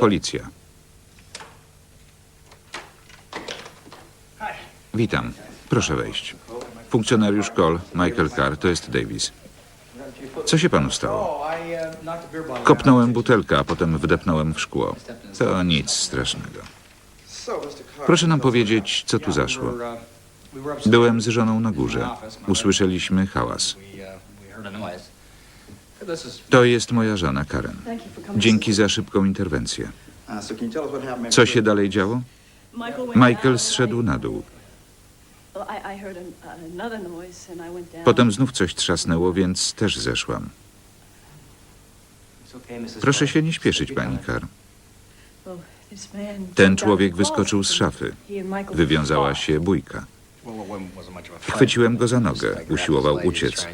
Policja. Witam. Proszę wejść. Funkcjonariusz Cole, Michael Carr, to jest Davis. Co się panu stało? Kopnąłem butelkę, a potem wdepnąłem w szkło. To nic strasznego. Proszę nam powiedzieć, co tu zaszło. Byłem z żoną na górze. Usłyszeliśmy hałas. To jest moja żona Karen. Dzięki za szybką interwencję. Co się dalej działo? Michael zszedł na dół. Potem znów coś trzasnęło, więc też zeszłam. Proszę się nie śpieszyć, pani Carr. Ten człowiek wyskoczył z szafy. Wywiązała się bójka. Chwyciłem go za nogę. Usiłował uciec.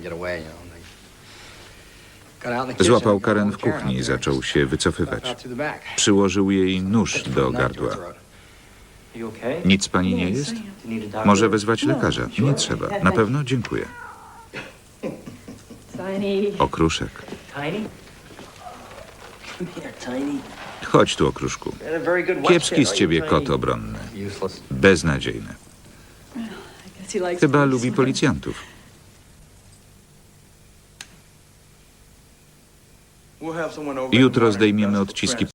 Złapał Karen w kuchni i zaczął się wycofywać. Przyłożył jej nóż do gardła. Nic pani nie jest? Może wezwać lekarza? Nie trzeba. Na pewno dziękuję. Okruszek. Chodź tu, okruszku. Kiepski z ciebie kot obronny. Beznadziejny. Chyba lubi policjantów. Jutro zdejmiemy odciski